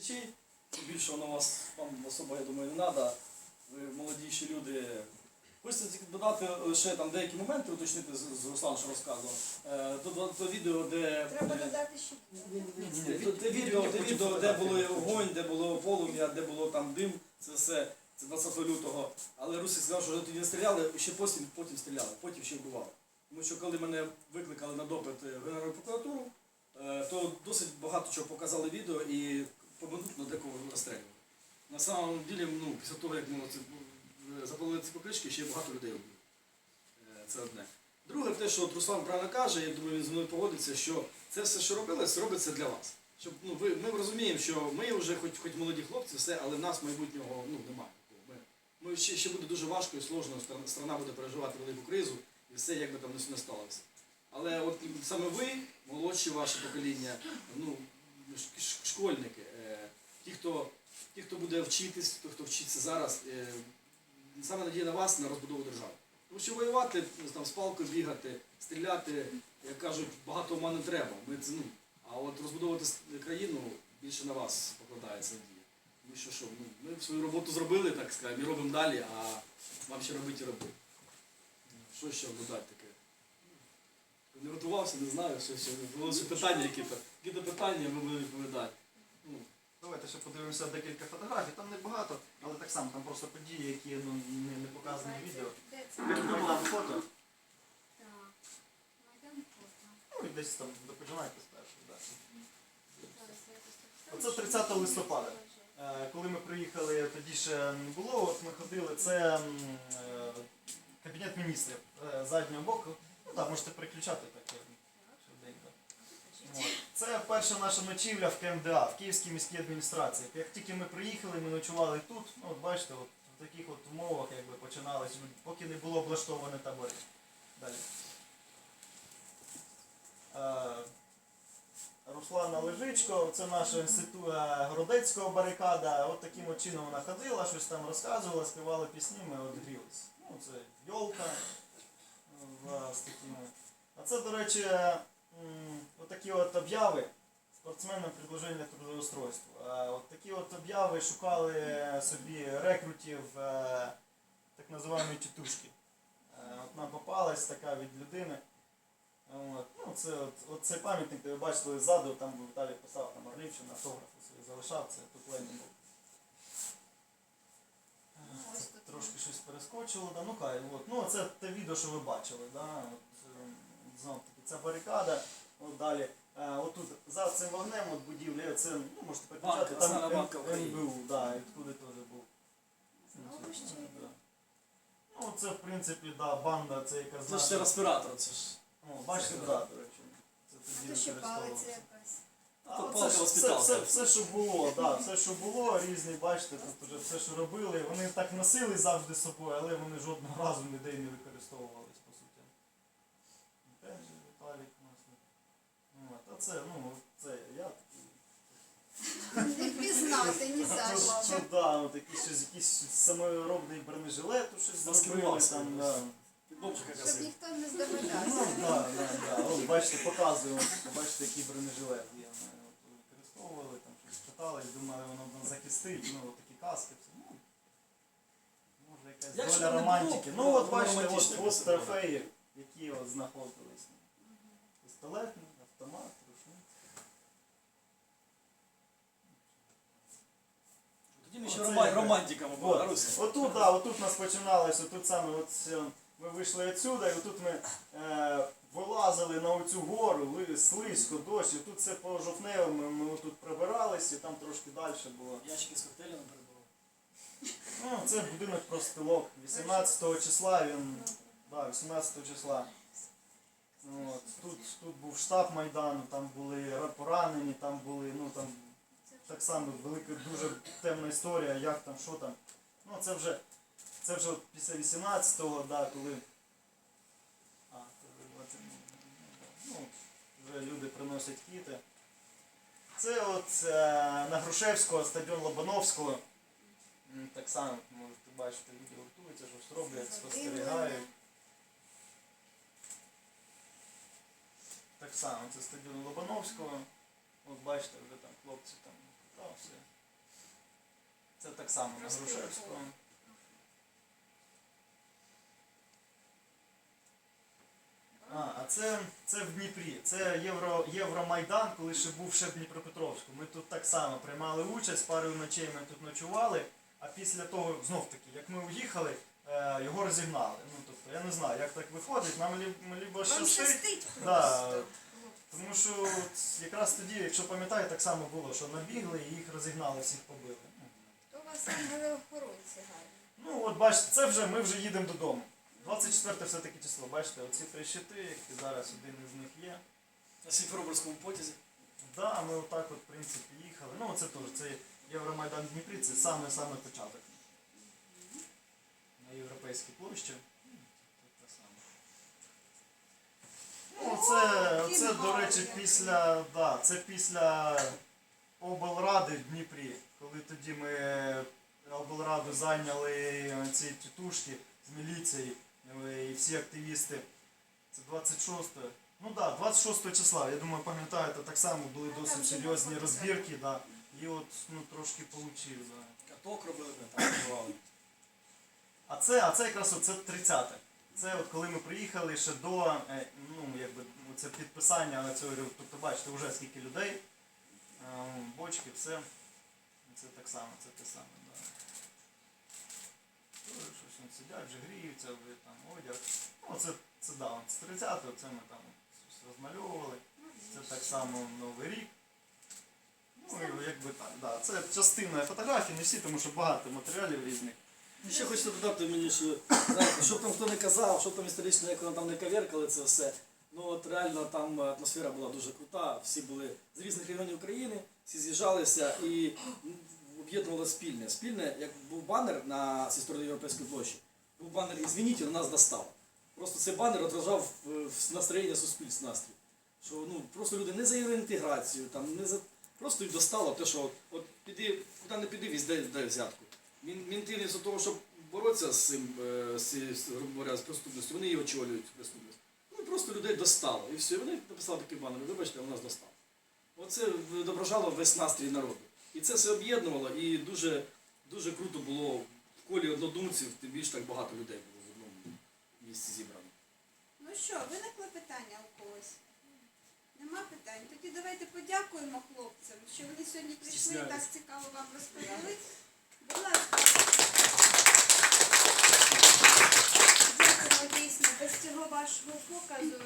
Кричіть, більше воно вас вам особо, я думаю, не треба. Ви молодіші люди. Хочеться додати лише там деякі моменти, уточнити з, Руслан, що розказував. Е, до, до, до відео, де. Треба додати ще. Те відео, те відео, де було вогонь, де було полум'я, де було там дим, це все, це 20 лютого. Але Русик сказав, що вже тоді не стріляли, ще потім, потім стріляли, потім ще вбивали. Тому що коли мене викликали на допит е, в Генеральну прокуратуру, е, то досить багато чого показали відео і поминутно декого розстрілювали. На самом ділі, ну, після того, як ми е, запалили ці покришки, ще багато людей вбили. Е, Це одне. Друге, те, що от Руслан правильно каже, я думаю, він зі мною погодиться, що це все, що робилось, робиться для вас. Щоб, ну, ви, ми розуміємо, що ми вже хоч, хоч молоді хлопці, все, але в нас майбутнього ну, немає. Ми, ще, ще буде дуже важко і сложно, страна, буде переживати велику кризу, і все як би там не сталося. Але от саме ви, молодші ваше покоління, ну, школьники, хто, ті, хто буде вчитись, хто, хто вчиться зараз, е, саме надія на вас на розбудову держави. Тому що воювати, там, з палкою бігати, стріляти, як кажуть, багато ума не треба. Ми ну, а от розбудовувати країну більше на вас покладається надія. Тому що що, ну, ми свою роботу зробили, так сказати, і робимо далі, а вам ще робити і робити. Що ще додати таке? Не готувався, не знаю, що ще. Було ще питання які-то. Які-то питання ви будете відповідати. Давайте ще подивимося декілька фотографій. Там не багато, але так само там просто події, які ну, не, не показані в відео. Де це? Майдан фото. Так. Майдан фото. Ну і десь там допочинайте спершу. Да. Зараз я якось так Оце ставлю, 30 щоб листопада. не Е, Коли ми приїхали, тоді ще не було, от ми ходили, це м, е, кабінет міністрів е, заднього боку. Ну так, можете переключати так як. Це перша наша ночівля в КМДА, в Київській міській адміністрації. Як тільки ми приїхали, ми ночували тут. Ну, от бачите, от в таких от умовах якби починалось, поки не було облаштовані табори. Далі. Е, Руслана Лежичко, це наша інститут е, Городецького барикада. От таким от чином вона ходила, щось там розказувала, співала пісні, ми от. Ну, це Йолка е, з такими. А це, до речі, отакі от обяви спортсменам предложення трудоустройства. Е, От такі от обяви шукали собі рекрутів е, так називаної тітушки. Е, От нам попалась така від людини. От. Ну, це, от, от цей пам'ятник, де ви бачили ззаду, там Віталій писав там Орлівщина, автографи свої залишав, це тут Ленін був. Тут трошки щось перескочило, да, ну хай, от. Ну, це те відео, що ви бачили, да, от, ем, знов таки, це барикада, от далі. Е, от тут за цим вогнем от будівлі, це, ну, можете переключати, там банка України. НБУ, да, і туди теж був. Ще Ну, да. Ну, це, в принципі, да, банда, це яка це ж ще респіратор, це ж. О, бачите, да, до речі. Це А тоді то ще палиця якась. А, це палка ж все, воспиталка. все, все, що було, да, все, що було, різні, бачите, тут вже все, що робили. Вони так носили завжди з собою, але вони жодного разу ніде не використовувались, по суті. Опять же, Віталік у нас. Ну, це, ну, це я. Не впізнати ні за що. тут, да, от якийсь, щось, якийсь саморобний бронежилет, щось зробили Маскувався там, да. Щоб косив. ніхто не Ну, здогадався. да, да, да. От, бачите, показуємо, бачите, який бронежилет є. Ми от використовували, там щось читали, думали, воно нас захистить, ну, от такі каски, все. Ну, може якась Як доля не романтики. Ну, от Воно бачите, от, трофеї, які от знаходились. Пістолетний, автомат, рушник. Тоді ми ще Оце рома- яка. романтиками були, От. Руся. Отут, да, отут нас починалося, тут саме от, е, ми вийшли відсюди, і отут ми е, вилазили на оцю гору, слизько, дощ, і тут все по жовтневому, ми отут пробирались, і там трошки далі було. Ящики з коктейлями перебували. Ну, це будинок профспілок. 18 числа він. Да, 18 числа. Ну, От. Тут, тут був штаб Майдану, там були поранені, там були, ну там так само велика, дуже темна історія, як там, що там. Ну це вже, це вже після 18-го, да, коли. А, вже 20, ну, вже люди приносять квіти. Це от е, на Грушевського, стадіон Лобановського. Так само можете бачити, люди готуються, щось роблять, спостерігають. Так само, це стадіон Лобановського. От бачите, вже там хлопці там, та все. так само на Грушевського. А, а це, це в Дніпрі. Це Євро, Євромайдан, коли ще був ще в Дніпропетровську. Ми тут так само приймали участь, пару ночей ми тут ночували, а після того, знов таки, як ми уїхали, е, його розігнали. Ну, тобто, я не знаю, як так виходить, нам лібо щастить Да. Тому що от якраз тоді, якщо пам'ятаю, так само було, що набігли і їх розігнали, всіх побили. То у вас ангели охоронці гарні. Ну, от бачите, це вже ми вже їдемо додому. 24 все-таки число, бачите, оці три щити, які зараз один із них є. На Сімферопольському потязі. Да, ми отак от, в принципі, їхали. Ну, це теж, це Євромайдан Дніпрі, це саме-саме початок. На європейській площі. Ну, це те саме. Ну, це, до речі, після, да, це після облради в Дніпрі, коли тоді ми облраду зайняли ці тітушки з міліції е, і всі активісти. Це 26 Ну так, да, 26 числа, я думаю, пам'ятаєте, так само були Ну, досить серйозні розбірки, да. І от ну, трошки получив. Да. Каток робили, ми там бували. А це, а це якраз оце 30-те. Це от коли ми приїхали ще до е, ну, якби, ну, це підписання на цього, тобто бачите, вже скільки людей, е, бочки, все. Це так само, це те саме. Да. Тоже Щось вони сидять, вже гріються, вже там одяг. Ну, це, це да, з 30-го це ми там щось розмальовували. Це так само Новий рік. Ну, якби так, да. Це частина фотографій, не всі, тому що багато матеріалів різних. Ну, Ще хочеться додати мені, що знаєте, щоб там хто не казав, щоб там історично, як вони там не каверкали це все. Ну от реально там атмосфера була дуже крута, всі були з різних регіонів України, всі з'їжджалися і об'єднувало спільне. Спільне, як був банер на зі сторони Європейської площі, був банер «Ізвініть, він нас достав. Просто цей банер отражав е, настроєння суспільств настрій. Що ну просто люди не за євроінтеграцію, там не за просто їх достало те, що от, от піди, куди не піди, візде дай взятку. Не за того, щоб боротися з цим, е, говоря, з преступністю, вони її очолюють преступність. Ну просто людей достало. І все, вони написали такий банер, вибачте, у нас достало. Оце відображало весь настрій народу. І це все об'єднувало, і дуже, дуже круто було в колі однодумців, тим більше так багато людей було в одному місці зібрано. Ну що, виникли питання у когось? Нема питань. Тоді давайте подякуємо хлопцям, що вони сьогодні прийшли і так цікаво вам розповіли. Дякуємо дійсно. Без цього вашого показу